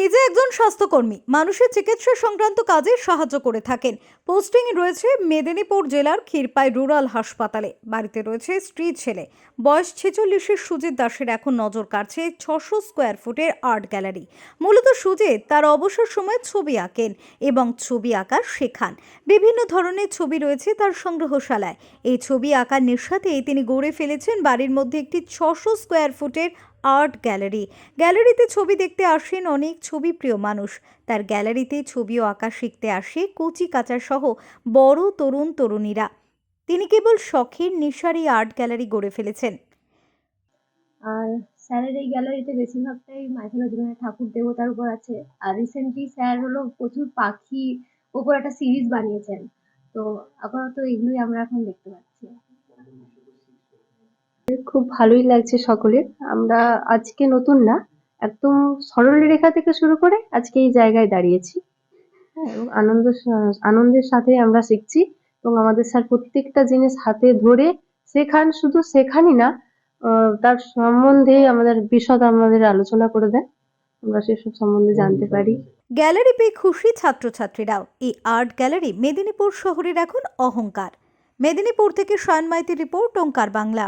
নিজে একজন স্বাস্থ্যকর্মী। মানুষের চিকিৎসা সংক্রান্ত কাজে সাহায্য করে থাকেন। পোস্টিং রয়েছে মেদিনীপুর জেলার ক্ষীরপাই রুরাল হাসপাতালে। বাড়িতে রয়েছে স্ত্রী ছেলে। বয়স ছেচল্লিশের সুজিত দাসের এখন নজর কাড়ছে ছশো স্কোয়ার ফুটের আর্ট গ্যালারি। মূলত সুজিত তার অবসর সময় ছবি আঁকেন এবং ছবি আঁকা শেখান। বিভিন্ন ধরনের ছবি রয়েছে তার সংগ্রহশালায়। এই ছবি আঁকার নেশাতেই তিনি গড়ে ফেলেছেন বাড়ির মধ্যে একটি ছশো স্কোয়ার ফুটের আর্ট গ্যালারি। গ্যালারিতে ছবি দেখতে আসেন অনেক ছবি প্রিয় মানুষ। তার গ্যালারিতে ছবি ও আঁকা শিখতে আসে কচি সহ বড় তরুণ তরুণীরা। তিনি কেবল শখের নেশার আর্ট গ্যালারি গড়ে ফেলেছেন। আর স্যারের এই গ্যালারিতে বেশিরভাগটাই মাইথোলজি মানে ঠাকুর দেবতার উপর আছে। আর রিসেন্টলি স্যার হলো প্রচুর পাখি ওপর একটা সিরিজ বানিয়েছেন। তো আপাতত এগুলোই আমরা এখন দেখতে পাচ্ছি। ভালোই লাগছে সকলের। আমরা আজকে নতুন না, একদম সরল রেখা থেকে শুরু করে আজকে এই জায়গায় দাঁড়িয়েছি। হ্যাঁ আনন্দ, আনন্দের সাথে আমরা শিখছি এবং আমাদের স্যার প্রত্যেকটা জিনিস হাতে ধরে শেখান, শুধু শেখানই না তার সম্বন্ধে আমাদের বিশদ আমাদের আলোচনা করে দেন। আমরা সেসব সম্বন্ধে জানতে পারি। গ্যালারি পেয়ে খুশি ছাত্রছাত্রীরাও। এই আর্ট গ্যালারি মেদিনীপুর শহরের এখন অহংকার। মেদিনীপুর থেকে শয়ন মাইতির রিপোর্ট, ওঙ্কার বাংলা।